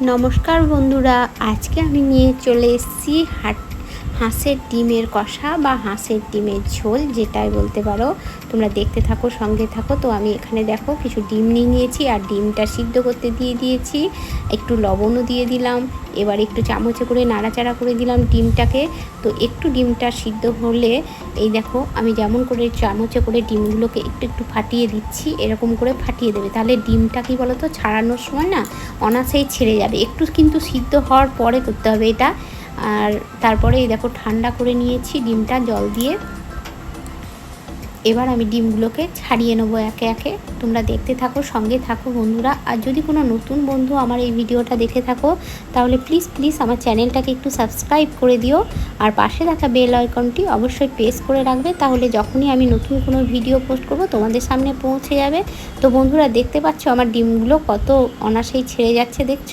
নমস্কার বন্ধুরা আজকে আমি নিয়ে চলে এসেছি হাট হাঁসের ডিমের কষা বা হাঁসের ডিমের ঝোল যেটাই বলতে পারো, তোমরা দেখতে থাকো, সঙ্গে থাকো। তো আমি এখানে দেখো কিছু ডিম নিয়ে নিয়েছি আর ডিমটা সিদ্ধ করতে দিয়ে দিয়েছি। একটু লবণও দিয়ে দিলাম। এবার একটু চামচে করে নাড়াচাড়া করে দিলাম ডিমটাকে। তো একটু ডিমটা সিদ্ধ হলে, এই দেখো আমি যেমন করে চামচে করে ডিমগুলোকে একটু একটু ফাটিয়ে দিচ্ছি, এরকম করে ফাটিয়ে দেবে। তাহলে ডিমটা কি বলো তো ছাড়ানোর সময় না অনাসেই ছেড়ে যাবে। একটু কিন্তু সিদ্ধ হওয়ার পরে করতে হবে এটা। আর তারপরে এই দেখো ঠান্ডা করে নিয়েছি ডিমটা, জল দিয়ে। এবার আমি ডিমগুলোকে ছাড়িয়ে নেব একে একে। তোমরা দেখতে থাকো, সঙ্গে থাকো বন্ধুরা। আর যদি কোনো নতুন বন্ধু আমার এই ভিডিওটা দেখে থাকো, তাহলে প্লিজ প্লিজ আমার চ্যানেলটাকে একটু সাবস্ক্রাইব করে দিও। আর পাশে থাকা বেল আইকনটি অবশ্যই প্রেস করে রাখবে, তাহলে যখনই আমি নতুন কোনো ভিডিও পোস্ট করব, তোমাদের সামনে পৌঁছে যাবে। তো বন্ধুরা, দেখতে পাচ্ছ আমার ডিমগুলো কত অনাসেই ছেড়ে যাচ্ছে, দেখছ?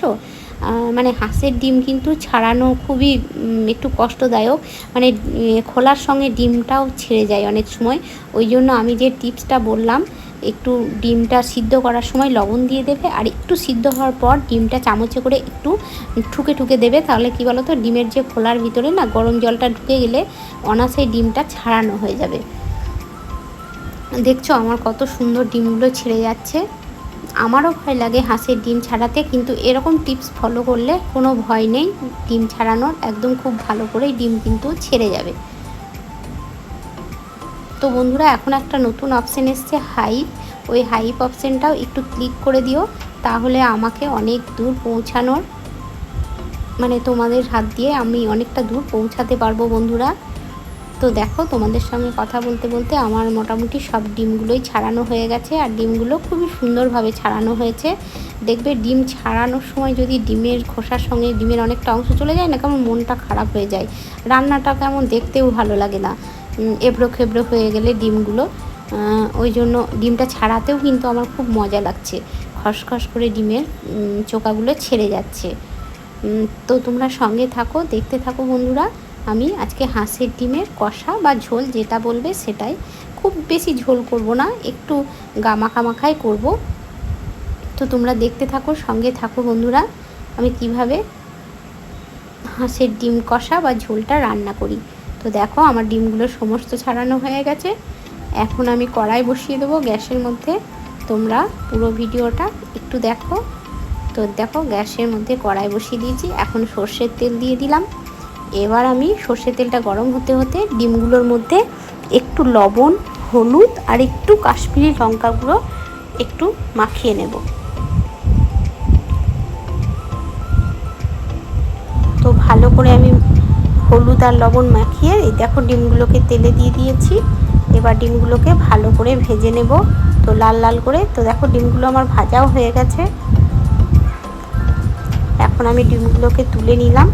মানে হাঁসের ডিম কিন্তু ছাড়ানো খুবই একটু কষ্টদায়ক। মানে খোলার সঙ্গে ডিমটাও ছেড়ে যায় অনেক সময়। ওই জন্য আমি যে টিপসটা বললাম, একটু ডিমটা সিদ্ধ করার সময় লবণ দিয়ে দেবে, আর একটু সিদ্ধ হওয়ার পর ডিমটা চামচে করে একটু ঠুকে ঠুকে দেবে। তাহলে কি বলো তো ডিমের যে খোলার ভিতরে না, গরম জলটা ঢুকে গেলে অনাসেই ডিমটা ছাড়ানো হয়ে যাবে। দেখছ আমার কত সুন্দর ডিমগুলো ছেড়ে যাচ্ছে। আমারও ভয় লাগে হাঁসের ডিম ছাড়াতে, কিন্তু এরকম টিপস ফলো করলে কোনো ভয় নেই। ডিম ছাড়ানোর একদম খুব ভালো করেই ডিম কিন্তু ছেড়ে যাবে। তো বন্ধুরা, এখন একটা নতুন অপশান এসছে হাইপ ওই হাইপ অপশানটাও একটু ক্লিক করে দিও, তাহলে আমাকে অনেক দূর পৌঁছানোর মানে তোমাদের হাত দিয়ে আমি অনেকটা দূর পৌঁছাতে পারব বন্ধুরা। তো দেখো, তোমাদের সঙ্গে কথা বলতে বলতে আমার মোটামুটি সব ডিমগুলোই ছাড়ানো হয়ে গেছে আর ডিমগুলো খুবই সুন্দরভাবে ছাড়ানো হয়েছে। দেখবে ডিম ছাড়ানোর সময় যদি ডিমের খোসার সঙ্গে ডিমের অনেকটা অংশ চলে যায় না, কেমন মনটা খারাপ হয়ে যায়। রান্নাটা কেমন দেখতেও ভালো লাগে না। এবড়ো খেবড়ো হয়ে গেলে ডিমগুলো। ওই জন্য ডিমটা ছাড়াতেও কিন্তু আমার খুব মজা লাগছে। খসখস করে ডিমের চোকাগুলো ছেড়ে যাচ্ছে। তো তোমরা সঙ্গে থাকো, দেখতে থাকো বন্ধুরা। আমি আজকে হাঁসের ডিমের কষা বা ঝোল যেটা বলবে সেটাই। খুব বেশি ঝোল করব না, একটু গামাখামাখাই করব। তো তোমরা দেখতে থাকো, সঙ্গে থাকো বন্ধুরা, আমি কীভাবে হাঁসের ডিম কষা বা ঝোলটা রান্না করি। তো দেখো, আমার ডিমগুলো সমস্ত ছাড়ানো হয়ে গেছে। এখন আমি কড়াই বসিয়ে দেবো গ্যাসের মধ্যে। তোমরা পুরো ভিডিওটা একটু দেখো। তো দেখো, গ্যাসের মধ্যে কড়াই বসিয়ে দিয়েছি। এখন সর্ষের তেল দিয়ে দিলাম। এবার আমি সর্ষের তেলটা গরম হতে হতে ডিমগুলোর মধ্যে একটু লবণ, হলুদ আর একটু কাশ্মীরি লঙ্কা গুঁড়ো একটু মাখিয়ে নেব। তো ভালো করে আমি হলুদ আর লবণ মাখিয়ে এই দেখো ডিমগুলোকে তেলে দিয়ে দিয়েছি। এবার ডিমগুলোকে ভালো করে ভেজে নেব। তো লাল লাল করে, তো দেখো ডিমগুলো আমার ভাজাও হয়ে গেছে। এখন আমি ডিমগুলোকে তুলে নিলাম।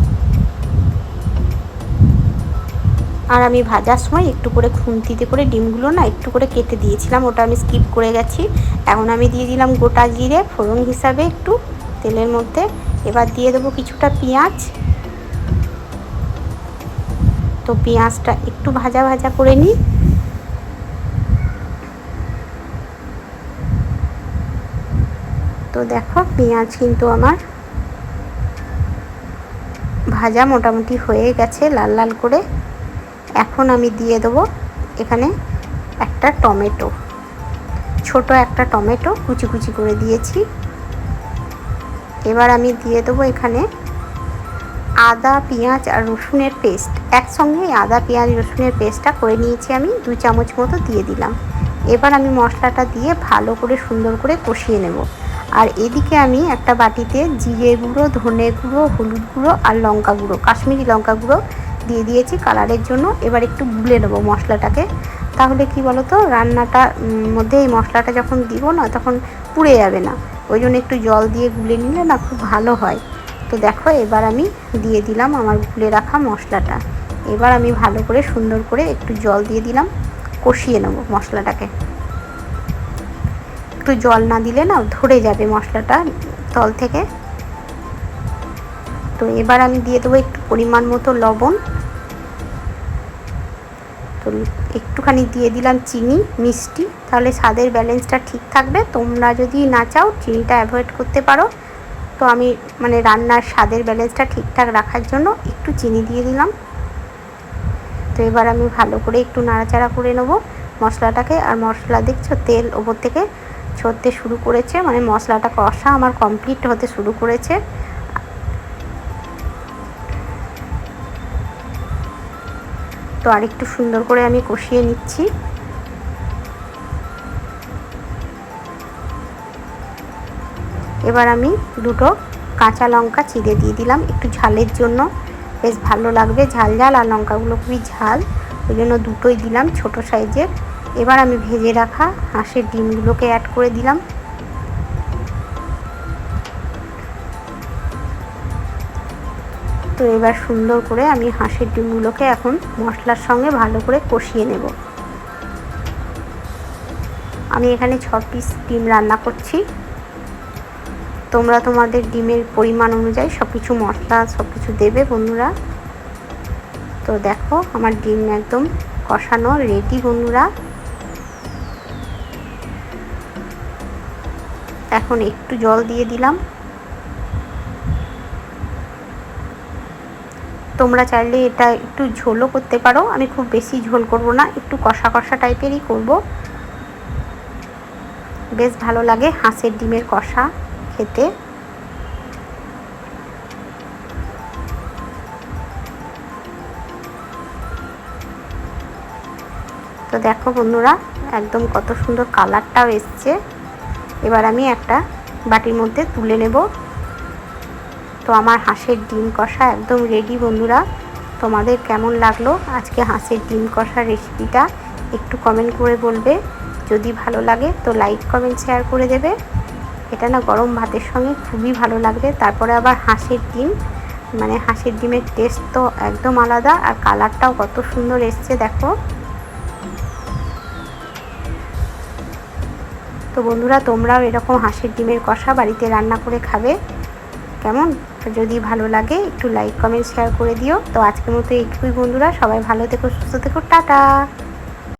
আর আমি ভাজার সময় একটু করে খুন্তিতে করে ডিমগুলো না একটু করে কেটে দিয়েছিলাম, ওটা আমি স্কিপ করে গেছি। এখন আমি দিয়ে দিলাম গোটা জিরে, ফোড়ন হিসাবে একটু তেলের মধ্যে। এবার দিয়ে দেবো কিছুটা পেঁয়াজ। তো পেঁয়াজটা একটু ভাজা ভাজা করে নিই তো দেখো পেঁয়াজ কিন্তু আমার ভাজা মোটামুটি হয়ে গেছে লাল লাল করে। এখন আমি দিয়ে দেবো এখানে একটা টমেটো। ছোট একটা টমেটো কুচি কুচি করে দিয়েছি। এবার আমি দিয়ে দেবো এখানে আদা, পেঁয়াজ আর রসুনের পেস্ট। একসঙ্গে আদা, পেঁয়াজ, রসুনের পেস্টটা করে নিয়েছি আমি, দু চামচ মতো দিয়ে দিলাম। এবার আমি মশলাটা দিয়ে ভালো করে সুন্দর করে কষিয়ে নেব। আর এদিকে আমি একটা বাটিতে জিরে গুঁড়ো, ধনে গুঁড়ো, হলুদ গুঁড়ো আর লঙ্কা গুঁড়ো, কাশ্মীরি লঙ্কা গুঁড়ো দিয়ে দিয়েছি কালারের জন্য। এবার একটু গুলে নেব মশলাটাকে। তাহলে কি বলো তো রান্নাটা মধ্যে এই মশলাটা যখন দিব না, তখন পুড়ে যাবে না। ওই জন্য একটু জল দিয়ে গুলে নিলে না খুব ভালো হয়। তো দেখো, এবার আমি দিয়ে দিলাম আমার গুলে রাখা মশলাটা। এবার আমি ভালো করে সুন্দর করে একটু জল দিয়ে দিলাম, কষিয়ে নেব মশলাটাকে। একটু জল না দিলে না ধরে যাবে মশলাটা তল থেকে। তো এবার আমি দিয়ে দেবো একটু পরিমাণ মতো লবণ। তো একটুখানি দিয়ে দিলাম চিনি, মিষ্টি। তাহলে স্বাদের ব্যালেন্সটা ঠিক থাকবে। তোমরা যদি না চাও, চিনিটা অ্যাভয়েড করতে পারো। তো আমি মানে রান্নার স্বাদের ব্যালেন্সটা ঠিকঠাক রাখার জন্য একটু চিনি দিয়ে দিলাম। তো এবার আমি ভালো করে একটু নাড়াচাড়া করে নেব মশলাটাকে। আর মশলা দেখছ, তেল ওপর থেকে ছড়তে শুরু করেছে। মানে মশলাটা কষা আমার কমপ্লিট হতে শুরু করেছে। তো আরেকটু সুন্দর করে আমি কষিয়ে নিচ্ছি। এবার আমি দুটো কাঁচা লঙ্কা চিড়ে দিয়ে দিলাম। একটু ঝালের জন্য। বেশ ভালো লাগবে। ঝাল ঝাল আর লঙ্কাগুলো খুবই ঝাল। ওই জন্য দুটোই দিলাম ছোট সাইজের। এবার আমি ভেজে রাখা হাঁসের ডিমগুলোকে অ্যাড করে দিলাম। তো এবার সুন্দর করে আমি হাঁসের ডিমগুলোকে এখন মশলার সঙ্গে ভালো করে কষিয়ে নেব। আমি এখানে ছ পিস ডিম রান্না করছি। তোমরা তোমাদের ডিমের পরিমাণ অনুযায়ী সব কিছু মশলা সব কিছু দেবে বন্ধুরা। তো দেখো, আমার ডিম একদম কষানো রেডি বন্ধুরা। এখন একটু জল দিয়ে দিলাম। তোমরা চাইলে এটা একটু ঝোলও করতে পারো। আমি খুব বেশি ঝোল করব না, একটু কষা কষা টাইপেরই করব। বেশ ভালো লাগে হাঁসের ডিমের কষা খেতে। তো দেখো বন্ধুরা, একদম কত সুন্দর কালারটাও এসছে। এবার আমি একটা বাটির মধ্যে তুলে নেব। তো আমার হাঁসের ডিম কষা একদম রেডি বন্ধুরা। তোমাদের কেমন লাগল আজকে হাঁসের ডিম কষা রেসিপিটা একটু কমেন্ট করে বলবে। যদি ভালো লাগে তো লাইক কমেন্ট শেয়ার করে দেবে। এটা না গরম ভাতের সঙ্গে খুবই ভালো লাগবে। তারপরে আবার হাঁসের ডিম। মানে হাঁসের ডিমের টেস্ট তো একদম আলাদা আর কালারটাও কত সুন্দর এসছে, দেখো। তো বন্ধুরা, তোমরাও এরকম হাঁসের ডিমের কষা বাড়িতে রান্না করে খাবে। কেমন? যদি ভালো লাগে, একটু লাইক কমেন্ট শেয়ার করে দিও। তো আজকের মতো এইটুকুই বন্ধুরা, সবাই ভালো থেকো, সুস্থ থেকো, টাটা!